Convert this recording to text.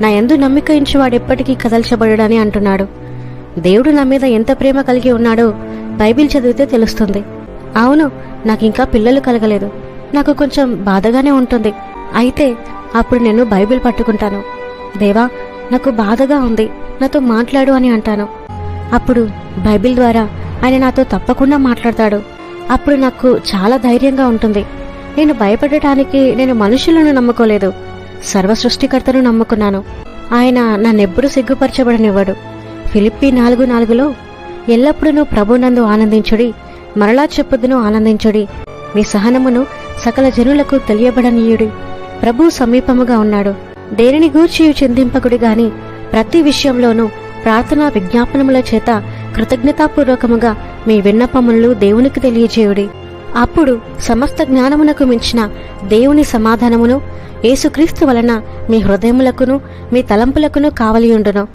నా ఎందు నమ్మిక ఇంచి వాడెప్పటికీ కదల్చబడడని అంటున్నాడు. దేవుడు నా మీద ఎంత ప్రేమ కలిగి ఉన్నాడో బైబిల్ చదివితే తెలుస్తుంది. అవును నాకింకా పిల్లలు కలగలేదు. నాకు కొంచెం బాధగానే ఉంటుంది. అయితే అప్పుడు నేను బైబిల్ పట్టుకుంటాను. దేవా నాకు బాధగా ఉంది. నాతో మాట్లాడు అని అంటాను. అప్పుడు బైబిల్ ద్వారా ఆయన నాతో తప్పకుండా మాట్లాడతాడు. అప్పుడు నాకు చాలా ధైర్యంగా ఉంటుంది. నేను భయపడటానికి నేను మనుషులను నమ్ముకోలేదు. సర్వ సృష్టికర్తను నమ్ముకున్నాను. ఆయన నన్నెప్పుడు సిగ్గుపరచబడనివ్వడు. ఫిలిప్పి నాలుగు నాలుగులో ఎల్లప్పుడూ ప్రభునందు ఆనందించుడి మరలా చెప్పుదును ఆనందించుడి. మీ సహనమును సకల జనులకు తెలియబడనీయుడి. ప్రభు సమీపముగా ఉన్నాడు. దేనిని గూర్చి చింతింపకుడి గాని ప్రతి విషయంలోనూ ప్రార్థనా విజ్ఞాపనముల చేత కృతజ్ఞతాపూర్వకముగా మీ విన్నపములు దేవునికి తెలియజేయుడి. అప్పుడు సమస్త జ్ఞానమునకు మించిన దేవుని సమాధానమును యేసుక్రీస్తు వలన మీ హృదయములకును మీ తలంపులకును కావలియుండును.